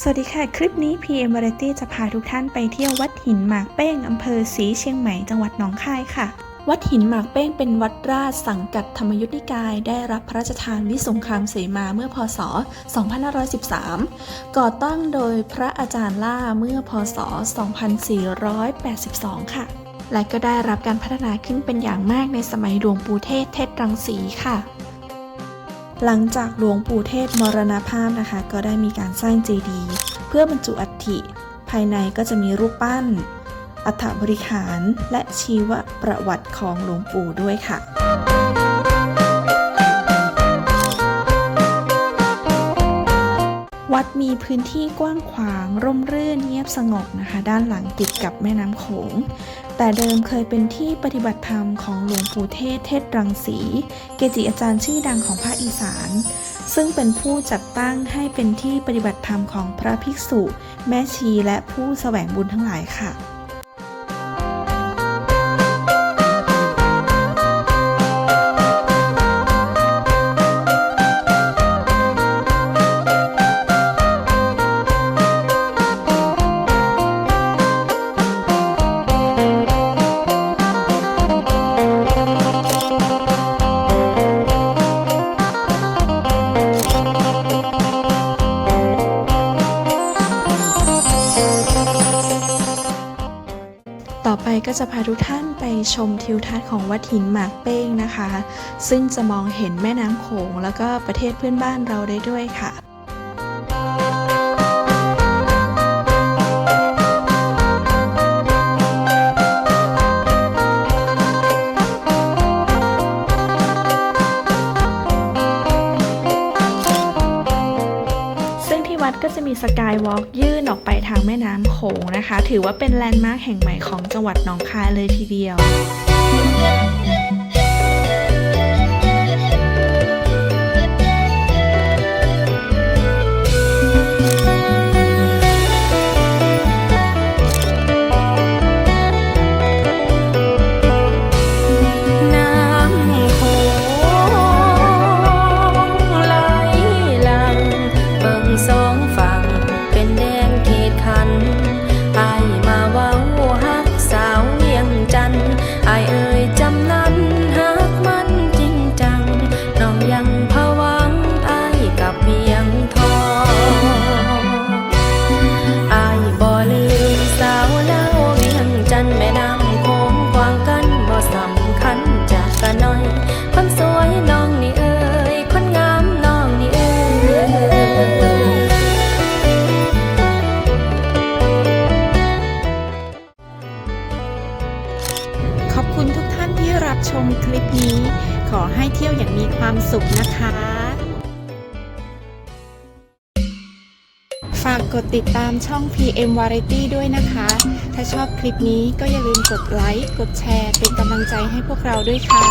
สวัสดีค่ะ คลิปนี้ PM Variety จะพาทุกท่านไปเที่ยววัดหินหมากเป้ง อำเภอศรีเชียงใหม่ จังหวัดหนองคายค่ะ วัดหินหมากเป้งเป็นวัดราชสังกัดธรรมยุทธนิกาย ได้รับพระราชทานวิสงครามเสมาเมื่อพศ 2513 ก่อตั้งโดยพระอาจารย์ล่าเมื่อพศ 2482 ค่ะ และก็ได้รับการพัฒนาขึ้นเป็นอย่างมากในสมัยหลวงปู่เทศเทศรังสีค่ะ หลังจากหลวงปู่เทพมรณภาพนะคะ ก็ได้มีการสร้างเจดีย์เพื่อบรรจุอัฐิ ภายในก็จะมีรูปปั้น อัฐบริขาร และชีวประวัติของหลวงปู่ด้วยค่ะ วัดมีพื้นที่กว้างขวาง ร่มรื่นเงียบสงบนะคะ ด้านหลังติดกับแม่น้ำโขง แต่เดิมเคยเป็นที่ปฏิบัติธรรมของหลวงปู่เทศเทศรังสี เกจิอาจารย์ชื่อดังของภาคอีสาน ซึ่งเป็นผู้จัดตั้งให้เป็นที่ปฏิบัติธรรมของพระภิกษุ แม่ชีและผู้แสวงบุญทั้งหลายค่ะ ก็จะพาทุกท่านไปชมทิวทัศน์ของวัดหินหมากเป้งนะคะ ซึ่งจะมองเห็นแม่น้ำโขงแล้วก็ประเทศเพื่อนบ้านเราได้ด้วยค่ะ วัดก็จะมีสกายวอล์กยื่นออกไปทางแม่น้ำโขงนะคะ ถือว่าเป็นแลนด์มาร์คแห่งใหม่ของจังหวัดหนองคายเลยทีเดียว รับชมคลิปนี้ ขอให้เที่ยวอย่างมีความสุขนะคะ ฝากกดติดตามช่อง PM Variety ด้วยนะคะ ถ้าชอบคลิปนี้ก็อย่าลืมกดไลค์ กดแชร์ เป็นกำลังใจให้พวกเราด้วยค่ะ